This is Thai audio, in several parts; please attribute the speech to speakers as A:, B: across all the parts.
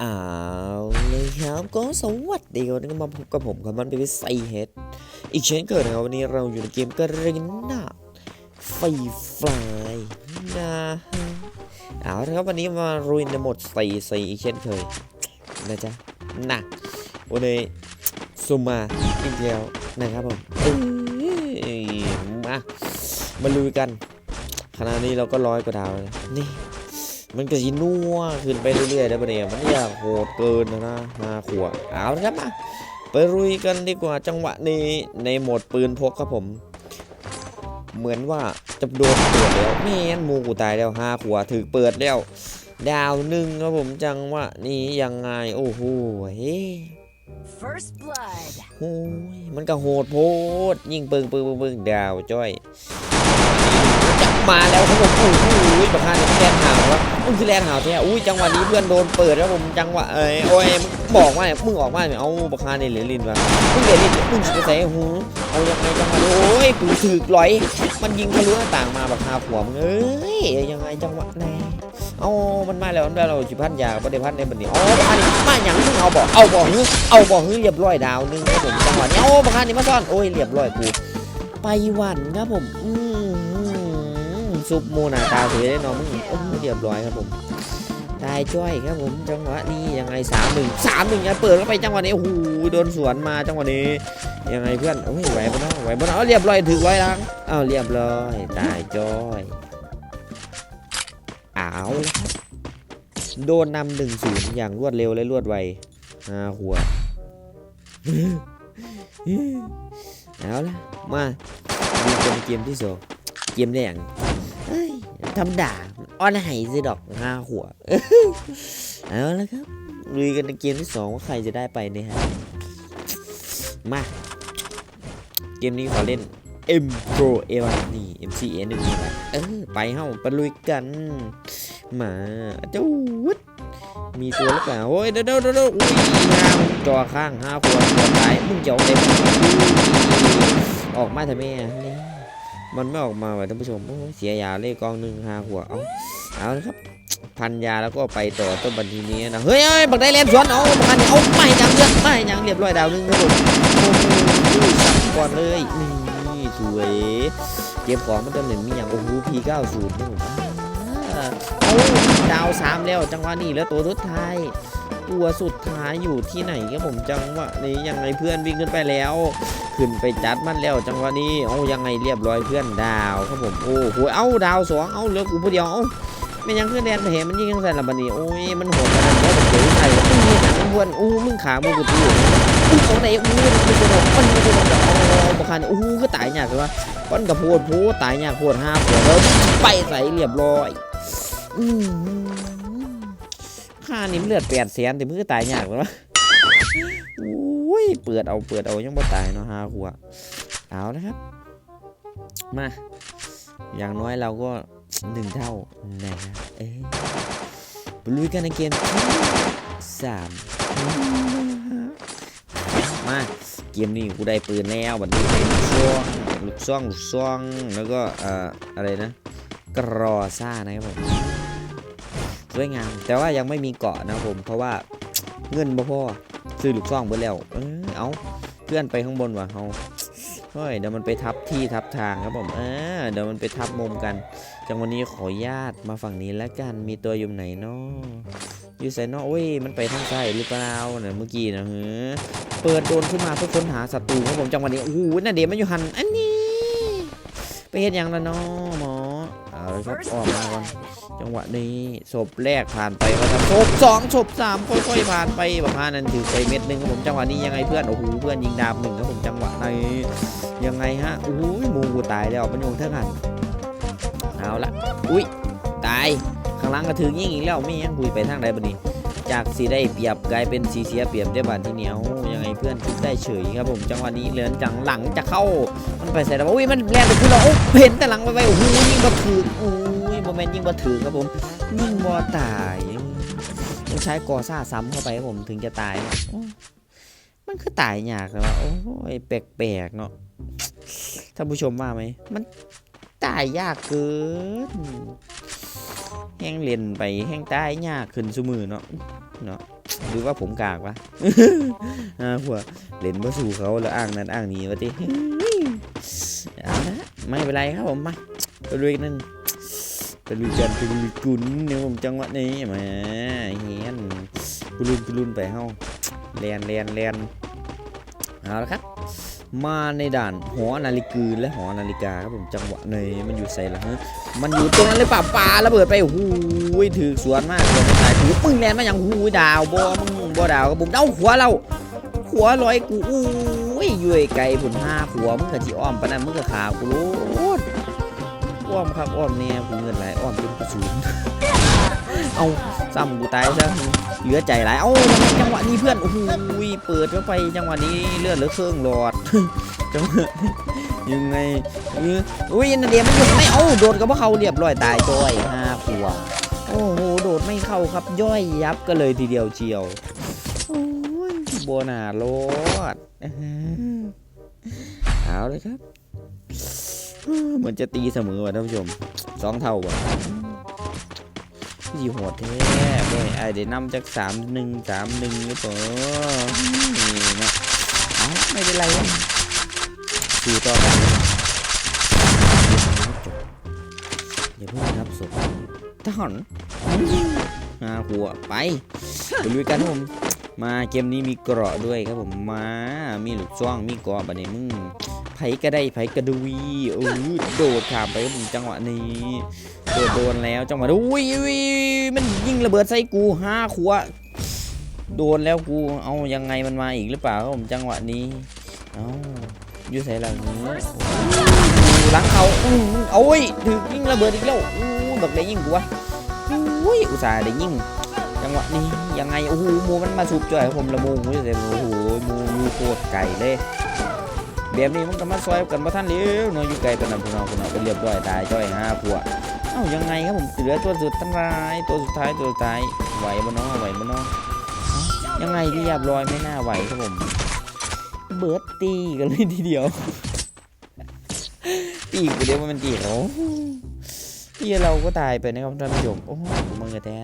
A: เอาเลยครับก็สวัสดีครับวันนี้ก็มาพบกับผมกับมันเป็นไซเฮดอีกเช่นเคยนะครับวันนี้เราอยู่ในเกมกรีน่าไฟฟลายนะฮะเอาละครับวันนี้มารุยในหมดใส่ใสอีกเช่นเคยนะจ๊ะนะวันนี้ซูมมาอีกแล้วนะครับผมมามาลุยกันขณะนี้เราก็ร้อยกว่าดาวแล้วนี่ มันก็ยินัวขึ้นไปเรื่อยๆแล้วปะเนี่ยมันอยากโหดเกินนะนะห้าขวบเอาละครับมาไปรุยกันดีกว่าจังหวะนี้ในโหมดปืนพกครับผม เหมือนว่าจะโดนเปิดแล้วแม่นหมูกูตายแล้วห้าขวบถือเปิดแล้ว ดาวหนึ่งครับผมจังหวะนี้ยังไงโอ้โหเฮ้
B: First blood.
A: โอ้ยมันก็โหดโพดยิงปึงปึงปึงปึงดาวจ้อยจับมาแล้วครับผมโอ้โหประธานแลนหาววะมั นคือแลนหาวแท้อุ้ยจังหวะนี้เพื่อนโดนเปิดแล้วผมจังหวะเอ้ยโอ้ยบอกว่ามึงออกมาเอาประธานเนี่ยเหลือลินวะมึงเหลือลินมึงจะใส่หูเอายังไงจังหวะโอ้ยกูถึกลอย มันยิงทะลุหน้าต่างมาแบบคาหัวมึงเอ้ยยังไงจังหวะแน่เอามันมาแล้วมันมาแล้วจิพันยาประเดี๋ยวพันในบันนี้อ๋อประธานี่มาอย่างมึงเอาบอกเอาบอกฮึเอาบอกฮึเรียบร้อยดาวหนึงครับผมจังหวะนี้เอาประธานนี่มาซ่อนโอ้ยเรียบร้อยกูไปวันครับผมอืม ซุปโมนาตาสวยได้น้องมึงโอ้เรียบร้อยครับผมได้จ้อยครับผมจังหวะนี้ยังไงสามหนึ่งสามหนึ่งเปิดเข้าไปจังหวะนี้โอ้โหโดนสวนมาจังหวะนี้ยังไงเพื่อนโอ้ยไหวปะเนาะไหวปะเนาะเอาเรียบร้อยถือไว้ลังเอ้าเรียบร้อยตายจ้อยเอาละโดนนำหนึ่งศูนย์อย่างรวดเร็วและรวดไวห้าหัวเอาละมาดูกันเกมที่สอง เกมแรกเฮ้ยธรรมดาอ้อนไห้สิดอกห้าหัว เอาละครับลุยกันในเกมที่สองว่าใครจะได้ไปเนี่ยฮะ มา เกมนี้ขอเล่น M Pro A นี่ MCA หนึ่งนี่แหละเออไปเฮ้าไปลุยกัน มาเจ้าวุฒมีตัวหรือเปล่าโอ้ยเดี๋ยวเดี๋ยวเดี๋ยวอุ้ยงาจอข้างห้าขวดขวตายมึงจะเอาเต็มออกมาทำไมอะนี่ มันไม่ออกมาว่ะท่านผู้ชมโอ้เสียยาเลยกองหนึ่งห้าขวเอาเอาละครับ พันยาแล้วก็ไปต่อต้นบันทีนี้นะเฮ้ยเฮ้ยบักได้เล่นสวนเอาบักพันเอาไม่ยังเลือดไม่ยังเรียบร้อยดาวนึงครับผมโอ้โหสับก่อนเลยนี่สวยเก็บของมันจะเหมือนมีอย่างโอ้โหพีเก้าศูนย์นี่ผมเอาดาวสามแล้วจังหวะนี้แล้วตัวสุดท้าย ตัวสุดท้ายอยู่ที่ไหนครับผมจังหวะนี้ยังไงเพื่อนวิ่งขึ้นไปแล้ว ขึ้นไปจัดมันแล้วจังหวะนี้เอายังไงเรียบร้อยเพื่อนดาวครับผมโอ้โหเอาดาวสองเอาเหลือกูผู้เดียวเอาไม่ยังขึ้นแดนไปเห็นมันยิงยังใส่ละบันนี้โอ้ยมันโหดขนาดนี้มันเจ๋งใส่มึงมีหนังมันวนอู้มึงขามึงกูตีอู้ของไหนอู้มันเป็นตัวมันเป็นตัวแบบโอ้บางคันอู้ก็ตายยากเลยว่าปั้นกับโพดโพตายยากโพดห้าปวดแล้วไปใส่เรียบร้อยอืม ค่านี่มเลือดแปดแสนแต่มึงก็ตายยากเลยวะอุ้ยเปิดเอาเปิดเอายังบ่ตายเนาะห้าหัวเอาละครับ มา อย่างน้อยเราก็หนึ่งเท่านะเอ้ยไปลุยกันในเกมสามมาเกมนี้กูได้ปืนแล้วบัดนี้เป็นลูกซ่องลูกซ่องลูกซ่องแล้วก็เอ่ออะไรนะกรอซ่านะครับผม สวยงาม แต่ว่ายังไม่มีเกาะนะครับผม เพราะว่าเงินบ่พอซื้อลูกซ่องเบิดแล้ว เออเอาเพื่อนไปข้างบนว่ะเอาเฮ้ยเดี๋ยวมันไปทับที่ทับทางครับผมเออเดี๋ยวมันไปทับมุมกัน จังวันนี้ขอญาตมาฝั่งนี้แล้วกัน มีตัวอยู่ไหนเนาะอยู่ไสเนาะโอ้ยมันไปทางซ้หรือเปล่าเนี่ยเมื่อกี้นะเฮ้อเปิดโดนขึ้นมาเพื่อค้นหาศัตรูครับผมจังหวะนี้โอ้โหน่ะเดี๋ยวมันอยู่หันอันนี้ ไปเห็นอยังล้วเนาะหมอ เอาเลยครับออกมาก่อนจังหวะนี้ศพแรกผ่านไปก็ทำศพสองศพสามค่อยๆผ่านไปประมาณนั้นถือไปเม็ดหนึ่งครับผมจังหวะนี้ยังไงเพื่อนโอ้โหเพื่อนยิงดาบหนึ่งครับผมจังหวะนี้ยังไงฮะโอ้โหมูกูตายแล้วเป็นวงเท่ากันเอาละอุ้ยตายข้างหล่างกระถึงยิงอีกแล้วไม่ยังคุยไปทางใดบันนี้ จากสีได้เปรียบกลายเป็นสีเสียเปรียบได้บาดที่เหนียวยังไงเพื่อนคิดได้เฉยครับผมจังหวะนี้เลือนจังหลังจะเข้ามันไปใส่แล้วอุ้ยมันแรงไปคือเราโอ้เห็นแต่หลังไปไปโอ้โหยิงบ่ถือโอ้ยโมเมนต์ยิงบ่ถือครับผมยิงบ่ตายต้องใช้กอซ่าซ้ำเข้าไปครับผมถึงจะตาย มันคือตายยากเลยว่าโอ้ยแปลกๆเนาะท่านผู้ชมว่าไหมมันตายยากเกิน แห้งเล่นไปแห้งใตายากขึ้นซุมือเนาะเนาะหรือว่าผมกากวะอ่าหัวเล่นบ่สู่เขาแล้วอ้างนั้นอ้างนี้วะติเอาละไม่เป็นไรครับผมมาไปลุยกันนั่นไปลุยกันไปลุยกุนเนี่ยผมจังหวะนี้มาเฮียนกุลุนกุลุนไปเฮาแลนแลนแลนเอาละครับ มาในด่านหอนาฬิกือและหอนาฬิกาครับผมจังหวะเนยมันอยู่ใส่ละฮะมันอยู่ตรงนั้นเลยป่าปลาระเบิดไปโอ้โหถือสวนมากเลยไม่ตายถือปึ้งแลนมาอย่างหูยดาวบอมึงบอดาวครับผมเอาหัวเราหัวลอยกูอู้ยอยู่ไกลผุนห้าหัวมึงกะจีอ้อมปะนั่นมึงกะขากูรู้ อ้อมครับอ้อมเนี่ยกูเงินไหลายอ้อมเป็นกระสุนเอาซ้ำกูตายซะเหลือใจหลายเอ้าจังหวะนี้เพื่อนโอ้โหเปิดเข้าไปจังหวะนี้เลือดเหลือเครื่องหลอดจังหวะยังไงอุ้ยนาเดียมันหยุดไม่เอาโดดกับพวกเขาเรียบร้อยตายจ้อยห้าขวบโอ้โหโดดไม่เข้าครับย่อยยับก็เลยทีเดียวเชียวโอ้ยโบนาโลดเอาเลยครับ เหมือนจะตีเสมอว่ะท่านผู้ชมสองเท่าว่ะยี่โหดแท้เว้ยไอ้เดี๋ยวนำจากสามหนึ่งสามหนึ่งหรือเปล่านี่นะเอาไม่เป็นไรวะสู้ต่อไปอย่าเพิ่งรับศพทหารมาหัวไปไปลุยกันครับผม มาเกมนี้มีเกราะด้วยครับผมมา มีหลูกซ่องมีเกราะบัดนี้มึงไผก็ได้ไผก็ดุยโอ้ยโดดขามไปครับผมจังหวะนี้โดนโดนแล้วจังหวะอุ้ยมันยิงระเบิดใส่กูห้าขวดโดนแล้วกูเอายังไงมันมาอีกหรือเปล่าครับผมจังหวะนี้เอาอยู่ใส่หลังนี้หลังเขาอื้อเอาเว้ยถึกยิงระเบิดอีกแล้วอู้แบบได้ยิงกูวะอุ้ยอุตส่าห์ได้ยิง จังหวะนี้ยังไงโอ้โหมูมันมาสูบจ่อยครับผมละมูกูจะเต็มโอ้โหมูอยู่โคตรไก่เลยแบบนี้มันก็มาซอยกันมาท่านเลี้ยวนาะอยู่ไกลตอนนั้นพวกเราพวกเราเป็นเรียบร้อยตายจ้อยห้าขวเอ้ายังไงครับผมเหลือตัวสุดท้ายตัวสุดท้ายตัวสุดท้ายไหวบ่เนาะไหวบ่เนาะเอ้ายังไงเรียบร้อยไม่น่าไหวครับผมเบิร์ดตีกันเลยทีเดียวตีกูเดียวว่ามันตีเขาที่เราก็ตายไปนะครับท่านผู้ชมโอ้โหมึงกระแท้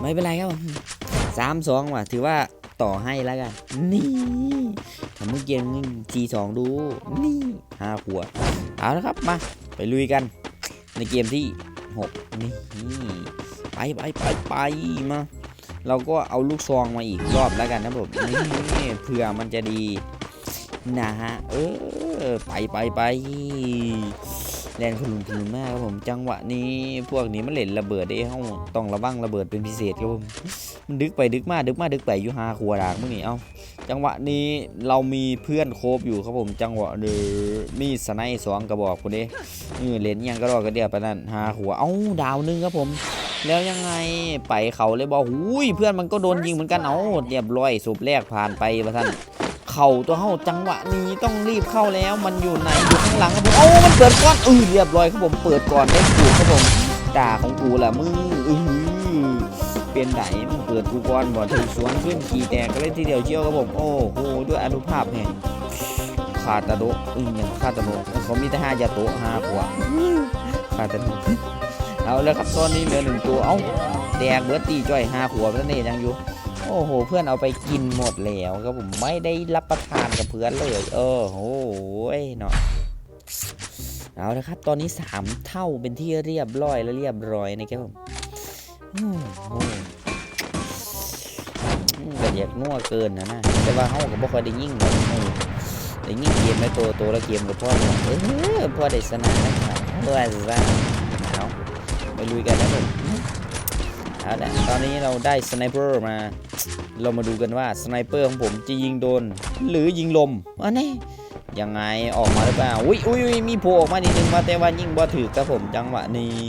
A: ไม่เป็นไรครับผมสามสองว่ะ ถือว่าต่อให้แล้วกัน นี่ทำเมื่อกี้มึงจีสองดู นี่ห้าขวดเอาละครับ มา ไปลุยกัน ในเกมที่6นี่ไปไปไปไปมา เราก็เอาลูกซองมาอีกรอบแล้วกันนะผมนี่เผื่อมันจะดี นะฮะ เออ ไปไปไป แรงขลุนขลุนมากครับผมจังหวะนี้พวกนี้มันเล่นระเบิดได้ห้องต้องระวังระเบิดเป็นพิเศษครับผมมันดึกไปดึกมาดึกมาดึกไปอยู่หาครัวดากมึงนี่เอ้าจังหวะนี้เรามีเพื่อนโคบอยู่ครับผม จังหวะเดือมีสไนด์สองกระบอกคนนี้เออเหรียญยังก็รอกันเดียวไปนั่นหาหัวเอ้าดาวนึงครับผม แล้วยังไงไปเขาเลยบอกหุยเพื่อนมันก็โดนยิงเหมือนกันเอ้าเรียบร้อยสุบแรกผ่านไปประท่าน เข่าตัวเฮาจังหวะนี้ต้องรีบเข้าแล้วมันอยู่ไหนอยู่ข้างหลังครับผมเอ้มันเปิดก่อนเออเรียบร้อยครับผมเปิดก่อนได้ถูกครับผมด่าของกูแหละมึงอือเป็นไหนมึงเปิดกูก่อนบ่ถึงสวนขึ้นขี่แตกก็เลยทีเดียวเชี่ยวครับผมโอ้โหด้วยอนุภาพแห่งคาตาโดอืมอย่างคาตาโดเขามีแต่ห้ายาโตห้าขวดคาตาโดเอาแล้วครับตอนนี้เหลือหนึ่งตัวเอ้าแดกเบิร์ตตีจ้อยห้าขวบแล้วนี่ยังอยู่ โอ้โห เพื่อนเอาไปกินหมดแล้วครับผมไม่ได้รับประทานกับเพื่อนเลยเออโอ้โหเนาะเอาละครับ ตอนนี้สามเท่าเป็นที่เรียบร้อยแล้วเรียบร้อยนะครับผมโอ้โหอืมก็อยากนัวเกินนะนะแต่ว่าเฮาก็บ่ค่อยได้ยิ่งหรอกเออแต่ยิ่งเกมไม่โตโตแล้วเกมกับพ่อเออพ่อได้สนานนะครับเพื่อว่าเอาไปลุยกันนะผม เอาละตอนนี้เราได้สไนเปอร์มา เรามาดูกันว่าสไนเปอร์ของผมจะยิงโดน หรือยิงลมอันนี้ยังไงออกมาหรือเปล่าอุ้ยอุ้ยมีโผล่ออกมานิดนึงมาแต่ว่ายิงบ่ถือครับผมจังหวะนี้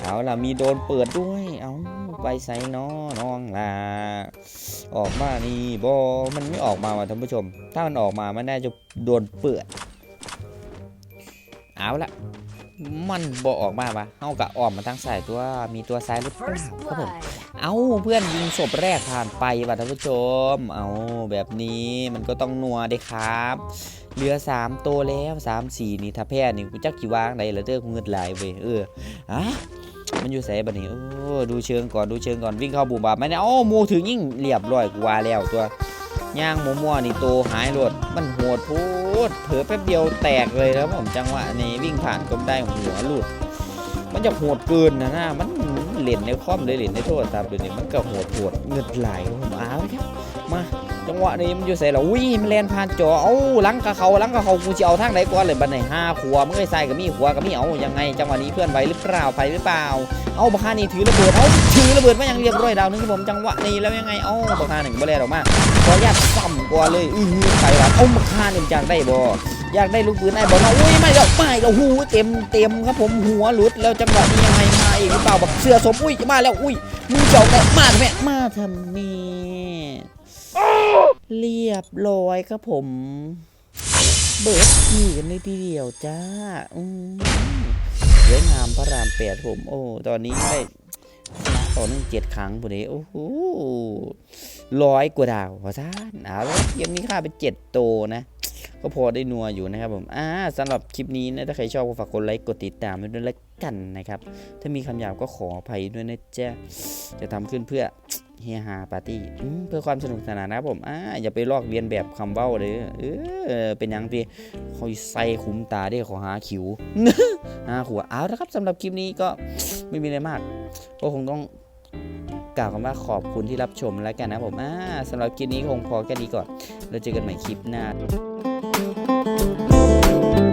A: เอาล่ะมีโดนเปิดด้วย เอาไปใส่น้อน้องล่ะออกมานี่บอมันไม่ออกมาว่ะท่านผู้ชม ถ้ามันออกมามันน่าจะโดนเปิด เอาละ มันบ่ออกมาปะเฮากะอ้อมมาทางซ้ายตัวมีตัวซ้ายหรือเปล่า
C: First
A: ครับผม
C: blood.
A: เอาเพื่อนยิงศพแรกผ่านไปว่ะท่านผู้ชม เอาแบบนี้มันก็ต้องนัวเด้ครับเหลือ3ตัวแล้ว3 4นี่ถ้าแพ้นี่กูจักกี่วางได้ละเด้อกูเงิดหลายเว้ยเอออะมันอยู่ไสบัดนี้โอ้ดูเชิงก่อนดูเชิงก่อนวิ่งเข้าบูมบาไม่ได้เอ้าหมูถึงยิ่งเรียบร้อยกูว่าแล้วตัว ย่างมัวๆนี่โตหายรถมันหดโพูดเผลอแป๊บเดียวแตกเลยแล้วผมจังหวะนี้วิ่งผ่านก็ได้หัวหลุด มันจะโหดเกินนะนะมันเหรียญในคอมเลยเหรียญในโทรศัพท์เดี๋ยวนี้มันก็โหดโหดเงือดไหล จังหวะนี้มันอยู่ใส่แล้วอุ้ยมันแล่นผ่านจอเอ้าลังกับเขาลังกับเขากูจะเอาทางไหนก่อนเลยบันไหนห้าขวมึงไอ้ใส่กับมีขวกับมีเอายังไงจังหวะนี้เพื่อนไปหรือเปล่าไปหรือเปล่า เอาบัคานี่ถือระเบิดเอาถือระเบิดมาอย่างเรียบร้อยดาวนึงครับผมจังหวะนี้แล้วยังไงเอาบัคาหนึ่งบ่แลนออกมาขออนุญาตซ้ำก่อนเลยอือหือใส่ลังเอาบัคาหนึ่งจากได้บ่อยากได้ลูกปืนไอ้บอลนะอุ้ยไม่แล้วไม่แล้วหูเต็มเต็มครับผมหัวหลุดแล้วจังหวะนี้ยังไงมาอีกหรือเปล่าแบบเสือสมอุ้ยมาแล้วอุ้ยมือเจ้าได้มาทำไมมาทำนี่ เรียบร้อยครับผม เบิร์ดขี่กันเลยทีเดียวจ้าอืมสวยงามพระรามแปดผม โอ้ ตอนนี้ได้ชนะต่อเนื่องเจ็ดครั้งผมนี้โอ้โหร้อยกว่าดาวพอท่านเอาละเกมนี้ค่าเป็นเจ็ดโตนะ ก็พอได้นัวอยู่นะครับผมอ่าสำหรับคลิปนี้นะถ้าใครชอบก็ฝากกดไลค์กดติดตามไว้ด้วยละกันนะครับ ถ้ามีคำหยาบก็ขออภัยด้วยนะจ๊ะจะทำขึ้นเพื่อเฮฮาปาร์ตี้เพื่อความสนุกสนานนะครับผมอ่าอย่าไปลอกเลียนแบบคำเบ้าเลยเออเป็นยังพี่คอยใส่ขุมตาได้ขอหาขิวหาขัวเอาละครับสำหรับคลิปนี้ก็ไม่มีอะไรมากก็คงต้องกล่าวคำว่าขอบคุณที่รับชมแล้วกันนะผมอ่าสำหรับคลิปนี้คงพอแค่นี้ก่อนแล้วเจอกันใหม่คลิปหน้า thank you